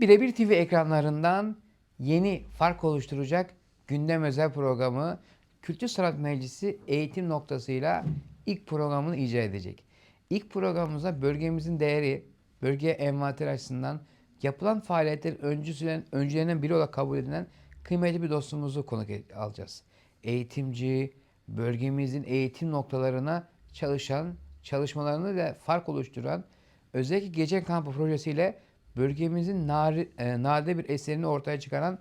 Birebir TV ekranlarından yeni fark oluşturacak gündem özel programı Kültür Sanat Meclisi eğitim noktasıyla ilk programını icra edecek. İlk programımıza bölgemizin değeri, bölge envanter açısından yapılan faaliyetlerin öncüsülen, öncülerinden biri olarak kabul edilen kıymetli bir dostumuzu konuk e- alacağız. Eğitimci, bölgemizin eğitim noktalarına çalışan, çalışmalarını da fark oluşturan, özellikle gece kampı projesiyle bölgemizin nari, e, nadide bir eserini ortaya çıkaran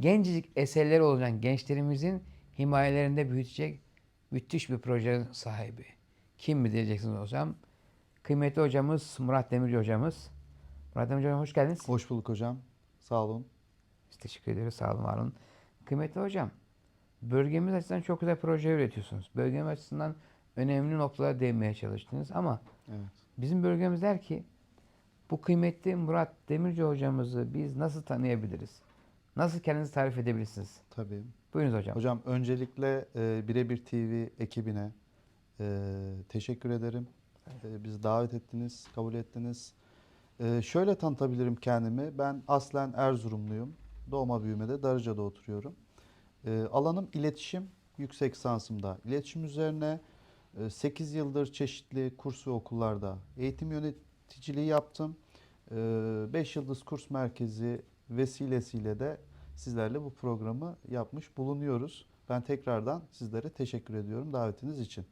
gencecik eserleri olan gençlerimizin himayelerinde büyütecek müthiş bir projenin sahibi. Kim mi diyeceksiniz hocam? Kıymetli hocamız Murat Demirci hocamız. Murat Demirci hocam hoş geldiniz. Hoş bulduk hocam. Sağ olun. Biz teşekkür ederiz. Sağ olun, var olun. Kıymetli hocam, bölgemiz açısından çok güzel proje üretiyorsunuz. Bölgemiz açısından önemli noktalara değinmeye çalıştınız ama Evet. bizim bölgemiz der ki bu kıymetli Murat Demirci hocamızı biz nasıl tanıyabiliriz? Nasıl kendinizi tarif edebilirsiniz? Tabii. Buyurunuz hocam. Hocam öncelikle e, Birebir TV ekibine e, teşekkür ederim. E, bizi davet ettiniz, kabul ettiniz. E, şöyle tanıtabilirim kendimi. Ben aslen Erzurumluyum. Doğma büyümede Darıca'da oturuyorum. E, alanım iletişim. Yüksek lisansımda iletişim üzerine 8 yıldır çeşitli kurs ve okullarda eğitim yöneticiliği yaptım. 5 yıldız kurs merkezi vesilesiyle de sizlerle bu programı yapmış bulunuyoruz. Ben tekrardan sizlere teşekkür ediyorum davetiniz için.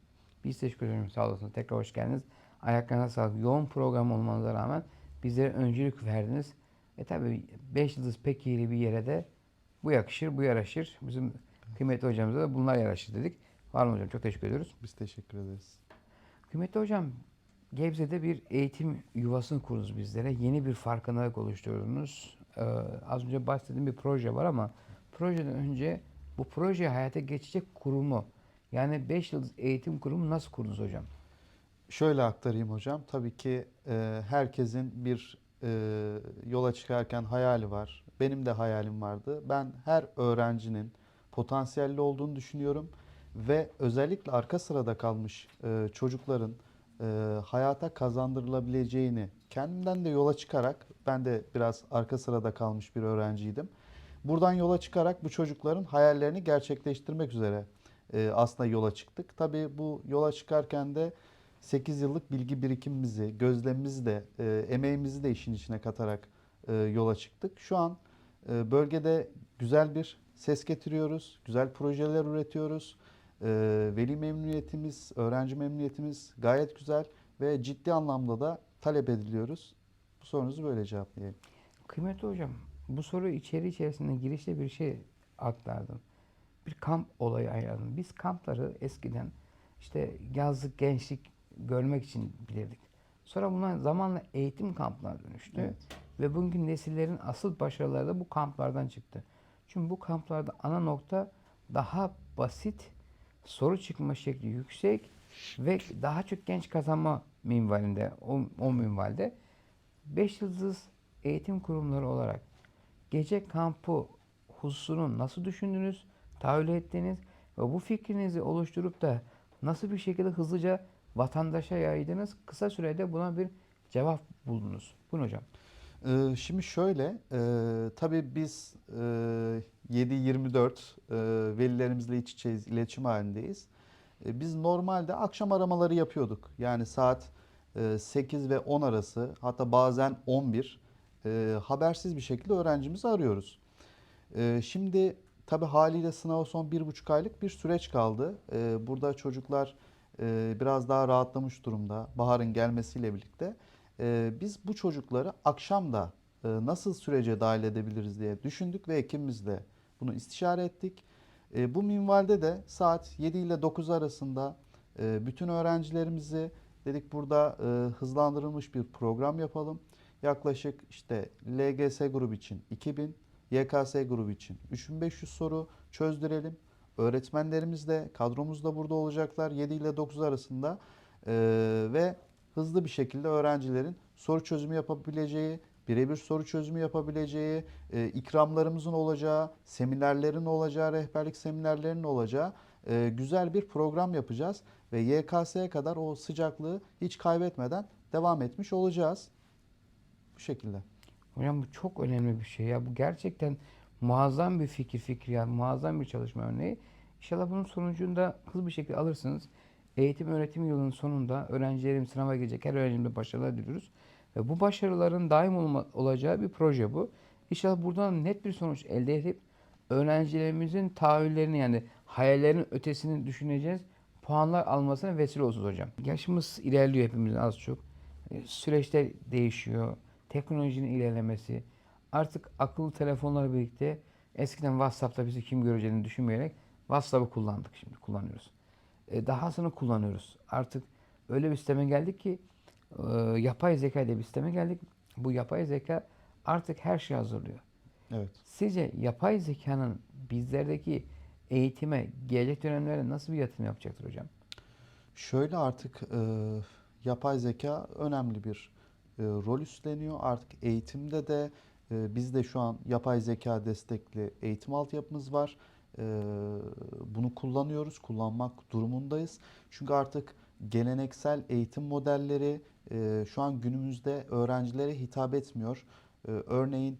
Biz teşekkür ederim. Sağ olasınız. Tekrar hoş geldiniz. Ayaklarına sağlık. Yoğun program olmanıza rağmen bizlere öncülük verdiniz. E tabi 5 yıldız pek iyi bir yere de bu yakışır, bu yaraşır. Bizim kıymetli hocamıza da bunlar yaraşır dedik. Var mı hocam? Çok teşekkür ediyoruz. Biz teşekkür ederiz. Kıymetli hocam, Gebze'de bir eğitim yuvasını kurdunuz bizlere. Yeni bir farkındalık oluşturdunuz. Ee, az önce bahsettiğim bir proje var ama projeden önce bu projeyi hayata geçecek kurumu yani 5 yıldız eğitim kurumu nasıl kurdunuz hocam? Şöyle aktarayım hocam. Tabii ki e, herkesin bir e, yola çıkarken hayali var. Benim de hayalim vardı. Ben her öğrencinin potansiyelli olduğunu düşünüyorum ve özellikle arka sırada kalmış e, çocukların e, hayata kazandırılabileceğini kendimden de yola çıkarak ben de biraz arka sırada kalmış bir öğrenciydim. Buradan yola çıkarak bu çocukların hayallerini gerçekleştirmek üzere e, aslında yola çıktık. Tabii bu yola çıkarken de 8 yıllık bilgi birikimimizi, gözlemimizi de, e, emeğimizi de işin içine katarak e, yola çıktık. Şu an e, bölgede güzel bir ses getiriyoruz, güzel projeler üretiyoruz. E, veli memnuniyetimiz, öğrenci memnuniyetimiz gayet güzel ve ciddi anlamda da talep ediliyoruz. Bu sorunuzu böyle cevaplayayım. Kıymetli hocam, bu soru içeri içerisinde girişte bir şey aktardım. Bir kamp olayı ayarladım. Biz kampları eskiden işte yazlık gençlik görmek için bilirdik. Sonra bunlar zamanla eğitim kamplarına dönüştü. Evet. Ve bugün nesillerin asıl başarıları da bu kamplardan çıktı. Çünkü bu kamplarda ana nokta daha basit, soru çıkma şekli yüksek ve daha çok genç kazanma minvalinde, o, o minvalde 5 yıldız eğitim kurumları olarak gece kampı hususunu nasıl düşündünüz, tahayyül ettiniz ve bu fikrinizi oluşturup da nasıl bir şekilde hızlıca vatandaşa yaydınız, kısa sürede buna bir cevap buldunuz. Buyurun hocam. Ee, Şimdi şöyle, e, tabii biz e, 7-24 e, velilerimizle iç içeyiz, iletişim halindeyiz. E, biz normalde akşam aramaları yapıyorduk. Yani saat e, 8 ve 10 arası hatta bazen 11 e, habersiz bir şekilde öğrencimizi arıyoruz. E, şimdi tabii haliyle sınava son bir buçuk aylık bir süreç kaldı. E, burada çocuklar e, biraz daha rahatlamış durumda baharın gelmesiyle birlikte. Ee, biz bu çocukları akşam da e, nasıl sürece dahil edebiliriz diye düşündük ve ekibimizle bunu istişare ettik. E, bu minvalde de saat 7 ile 9 arasında e, bütün öğrencilerimizi dedik burada e, hızlandırılmış bir program yapalım. Yaklaşık işte LGS grubu için 2000, YKS grubu için 3500 soru çözdürelim. Öğretmenlerimiz de kadromuz da burada olacaklar 7 ile 9 arasında E, ve hızlı bir şekilde öğrencilerin soru çözümü yapabileceği, birebir soru çözümü yapabileceği, e, ikramlarımızın olacağı, seminerlerin olacağı, rehberlik seminerlerinin olacağı e, güzel bir program yapacağız. Ve YKS'ye kadar o sıcaklığı hiç kaybetmeden devam etmiş olacağız. Bu şekilde. Hocam bu çok önemli bir şey ya. Bu gerçekten muazzam bir fikir fikir ya. Muazzam bir çalışma örneği. İnşallah bunun sonucunda hızlı bir şekilde alırsınız. Eğitim öğretim yılının sonunda öğrencilerim sınava girecek her öğrencimize başarılar diliyoruz. Ve bu başarıların daim olma, olacağı bir proje bu. İnşallah buradan net bir sonuç elde edip öğrencilerimizin tahayyüllerini yani hayallerinin ötesini düşüneceğiz. Puanlar almasına vesile olsun hocam. Yaşımız ilerliyor hepimizin az çok. E, Süreçler değişiyor. Teknolojinin ilerlemesi. Artık akıllı telefonlarla birlikte eskiden WhatsApp'ta bizi kim göreceğini düşünmeyerek WhatsApp'ı kullandık şimdi kullanıyoruz. E, dahasını kullanıyoruz. Artık öyle bir sisteme geldik ki e, yapay zeka ile bir sisteme geldik. Bu yapay zeka artık her şeyi hazırlıyor. Evet. Sizce yapay zekanın bizlerdeki eğitime gelecek dönemlerde nasıl bir yatırım yapacaktır hocam? Şöyle artık e, yapay zeka önemli bir e, rol üstleniyor. Artık eğitimde de e, bizde şu an yapay zeka destekli eğitim altyapımız var. E, bunu kullanıyoruz, kullanmak durumundayız. Çünkü artık geleneksel eğitim modelleri e, şu an günümüzde öğrencilere hitap etmiyor. E, örneğin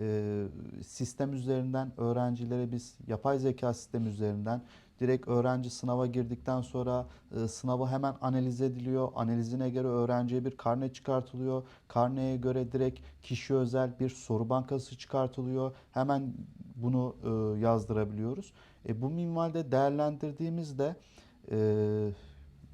e, sistem üzerinden öğrencilere biz yapay zeka sistemi üzerinden direkt öğrenci sınava girdikten sonra e, sınavı hemen analiz ediliyor. Analizine göre öğrenciye bir karne çıkartılıyor. Karneye göre direkt kişi özel bir soru bankası çıkartılıyor. Hemen bunu e, yazdırabiliyoruz. E, bu minvalde değerlendirdiğimizde e,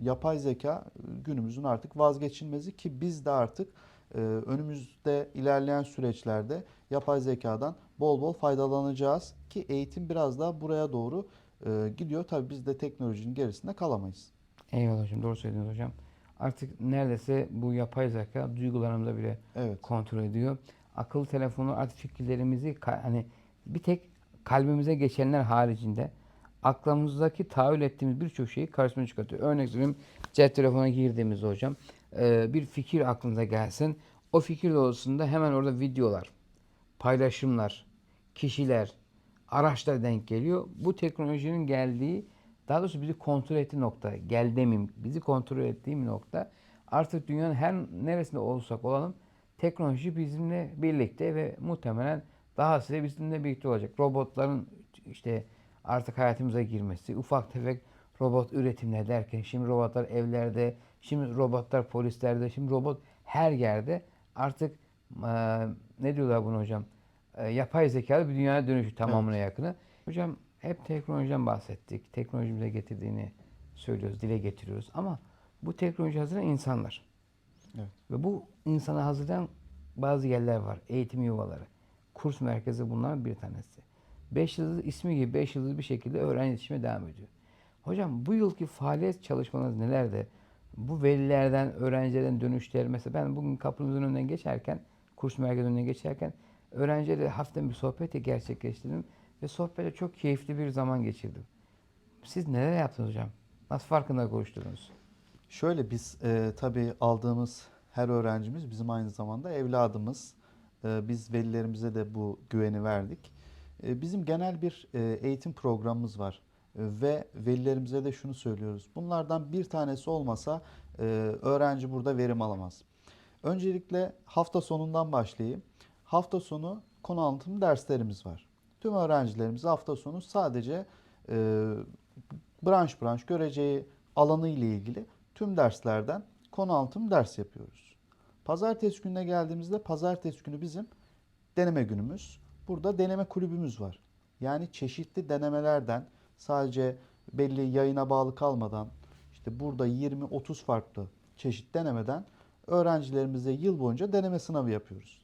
yapay zeka günümüzün artık vazgeçilmezi ki biz de artık e, önümüzde ilerleyen süreçlerde yapay zekadan bol bol faydalanacağız ki eğitim biraz daha buraya doğru e, gidiyor. Tabii biz de teknolojinin gerisinde kalamayız. Eyvallah hocam doğru söylediniz hocam. Artık neredeyse bu yapay zeka duygularımızı bile Evet. kontrol ediyor. Akıllı telefonu artık fikirlerimizi hani bir tek kalbimize geçenler haricinde aklımızdaki tahayyül ettiğimiz birçok şeyi karşımıza çıkartıyor. Örnek veriyorum cep telefonuna girdiğimizde hocam e, bir fikir aklınıza gelsin. O fikir doğrultusunda hemen orada videolar, paylaşımlar, kişiler, araçlar denk geliyor. Bu teknolojinin geldiği daha doğrusu bizi kontrol ettiği nokta, gel demeyeyim, bizi kontrol ettiği bir nokta. Artık dünyanın her neresinde olursak olalım teknoloji bizimle birlikte ve muhtemelen daha size bizimle birlikte olacak. Robotların işte artık hayatımıza girmesi, ufak tefek robot üretimler derken şimdi robotlar evlerde, şimdi robotlar polislerde, şimdi robot her yerde artık eee, ne diyorlar bunu hocam? Eee, yapay zekalı bir dünyaya dönüşü tamamına yakını. Hocam hep teknolojiden bahsettik. Teknolojimize getirdiğini söylüyoruz, dile getiriyoruz ama bu teknoloji hazırlayan insanlar. Evet. Ve bu insanı hazırlayan bazı yerler var. Eğitim yuvaları. Kurs merkezi bunlar bir tanesi. Beş yıldız ismi gibi beş yıldız bir şekilde öğrenci yetişime devam ediyor. Hocam bu yılki faaliyet çalışmanız nelerdi? Bu velilerden, öğrencilerden dönüşler mesela ben bugün kapımızın önünden geçerken, kurs merkezinin önünden geçerken öğrencilerle hafiften bir sohbet gerçekleştirdim ve sohbette çok keyifli bir zaman geçirdim. Siz neler yaptınız hocam? Nasıl farkında koşturdunuz? Şöyle biz e, tabii aldığımız her öğrencimiz bizim aynı zamanda evladımız. E, biz velilerimize de bu güveni verdik. E, bizim genel bir e, eğitim programımız var. E, ve velilerimize de şunu söylüyoruz. Bunlardan bir tanesi olmasa e, öğrenci burada verim alamaz. Öncelikle hafta sonundan başlayayım. Hafta sonu konu anlatım derslerimiz var. Tüm öğrencilerimiz hafta sonu sadece e, branş branş göreceği alanı ile ilgili tüm derslerden konu anlatım ders yapıyoruz. Pazartesi gününe geldiğimizde pazartesi günü bizim deneme günümüz. Burada deneme kulübümüz var. Yani çeşitli denemelerden sadece belli yayına bağlı kalmadan işte burada 20-30 farklı çeşit denemeden öğrencilerimize yıl boyunca deneme sınavı yapıyoruz.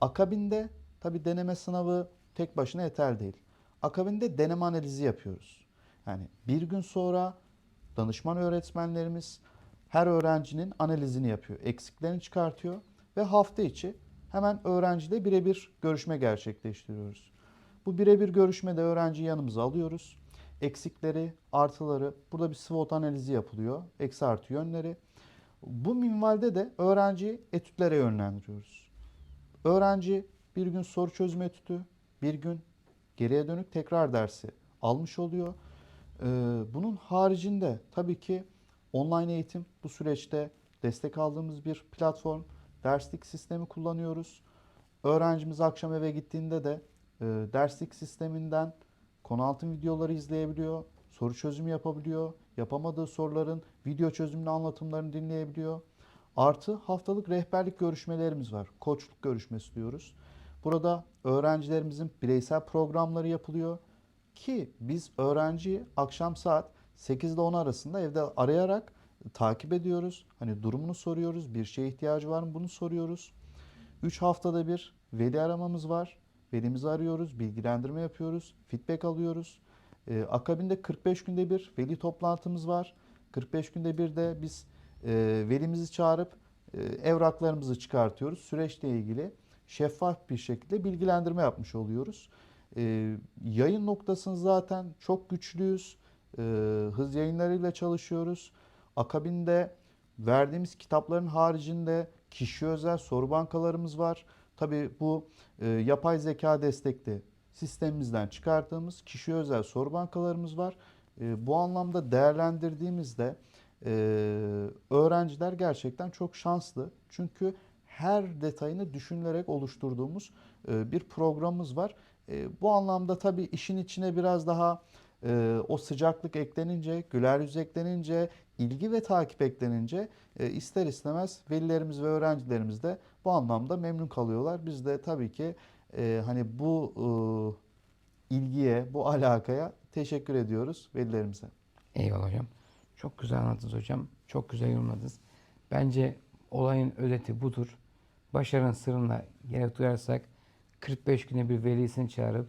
Akabinde tabi deneme sınavı tek başına yeterli değil. Akabinde deneme analizi yapıyoruz. Yani bir gün sonra danışman öğretmenlerimiz her öğrencinin analizini yapıyor. Eksiklerini çıkartıyor ve hafta içi hemen öğrenciyle birebir görüşme gerçekleştiriyoruz. Bu birebir görüşmede öğrenciyi yanımıza alıyoruz. Eksikleri, artıları, burada bir SWOT analizi yapılıyor. Eksi artı yönleri. Bu minvalde de öğrenciyi etütlere yönlendiriyoruz. Öğrenci bir gün soru çözme etütü, bir gün geriye dönük tekrar dersi almış oluyor. Ee, bunun haricinde tabii ki online eğitim bu süreçte destek aldığımız bir platform, derslik sistemi kullanıyoruz. öğrencimiz akşam eve gittiğinde de e, derslik sisteminden konu altı videoları izleyebiliyor, soru çözümü yapabiliyor, yapamadığı soruların video çözümlü anlatımlarını dinleyebiliyor. Artı haftalık rehberlik görüşmelerimiz var. Koçluk görüşmesi diyoruz. Burada öğrencilerimizin bireysel programları yapılıyor ki biz öğrenciyi akşam saat 8 ile 10 arasında evde arayarak takip ediyoruz. Hani durumunu soruyoruz. Bir şeye ihtiyacı var mı bunu soruyoruz. 3 haftada bir veli aramamız var. Velimizi arıyoruz, bilgilendirme yapıyoruz, feedback alıyoruz. Ee, akabinde 45 günde bir veli toplantımız var. 45 günde bir de biz e, velimizi çağırıp e, evraklarımızı çıkartıyoruz. Süreçle ilgili şeffaf bir şekilde bilgilendirme yapmış oluyoruz. Ee, yayın noktasını zaten çok güçlüyüz. Ee, hız yayınlarıyla çalışıyoruz. Akabinde verdiğimiz kitapların haricinde kişi özel soru bankalarımız var. Tabii bu e, yapay zeka destekli sistemimizden çıkarttığımız kişi özel soru bankalarımız var. E, bu anlamda değerlendirdiğimizde e, öğrenciler gerçekten çok şanslı. Çünkü her detayını düşünülerek oluşturduğumuz e, bir programımız var. E, bu anlamda tabii işin içine biraz daha e, o sıcaklık eklenince, güler yüz eklenince, ilgi ve takip eklenince e, ister istemez velilerimiz ve öğrencilerimiz de bu anlamda memnun kalıyorlar. Biz de tabii ki e, hani bu e, ilgiye, bu alakaya teşekkür ediyoruz velilerimize. Eyvallah hocam. Çok güzel anlattınız hocam. Çok güzel yorumladınız. Bence olayın özeti budur. Başarının sırrına gerek duyarsak 45 günde bir velisini çağırıp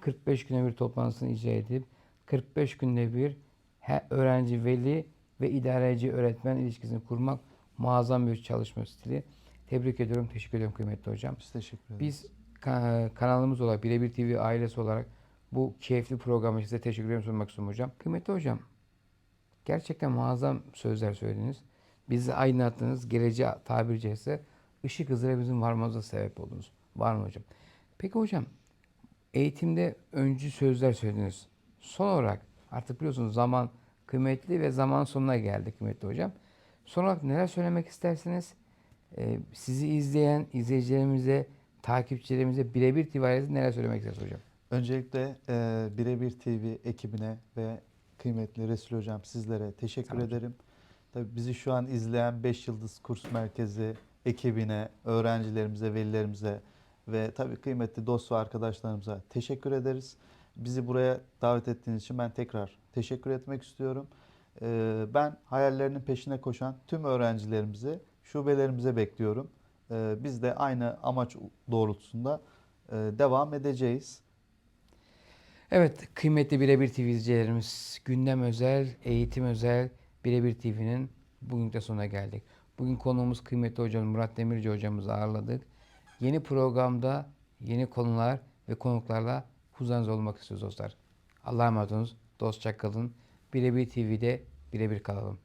45 günde bir toplantısını icra edip 45 günde bir öğrenci, veli ve idareci öğretmen ilişkisini kurmak muazzam bir çalışma stili. Tebrik ediyorum, teşekkür ediyorum kıymetli hocam. Biz teşekkür ederiz. Biz ka- kanalımız olarak Birebir TV ailesi olarak bu keyifli programı size teşekkür sunmak istiyorum hocam. Kıymetli hocam, gerçekten muazzam sözler söylediniz. Bizi aydınlattınız. Geleceğe tabiri caizse ışık hızıyla bizim varmamıza sebep oldunuz. Var mı hocam? Peki hocam, eğitimde öncü sözler söylediniz. Son olarak artık biliyorsunuz zaman kıymetli ve zaman sonuna geldik kıymetli hocam. Son olarak neler söylemek istersiniz? Ee, sizi izleyen izleyicilerimize, takipçilerimize birebir ailesi neler söylemek istersiniz hocam? Öncelikle e, Birebir TV ekibine ve kıymetli Resul Hocam sizlere teşekkür hocam. ederim. Tabii bizi şu an izleyen 5 Yıldız Kurs Merkezi ekibine, öğrencilerimize, velilerimize ve tabii kıymetli dost ve arkadaşlarımıza teşekkür ederiz. Bizi buraya davet ettiğiniz için ben tekrar teşekkür etmek istiyorum. E, ben hayallerinin peşine koşan tüm öğrencilerimizi şubelerimize bekliyorum. E, biz de aynı amaç doğrultusunda e, devam edeceğiz. Evet kıymetli Birebir TV izleyicilerimiz gündem özel, eğitim özel Birebir TV'nin bugün de sonuna geldik. Bugün konuğumuz kıymetli hocam Murat Demirci hocamızı ağırladık. Yeni programda yeni konular ve konuklarla huzurunuzda olmak istiyoruz dostlar. Allah'a emanet olunuz. Dostça kalın. Birebir TV'de birebir kalalım.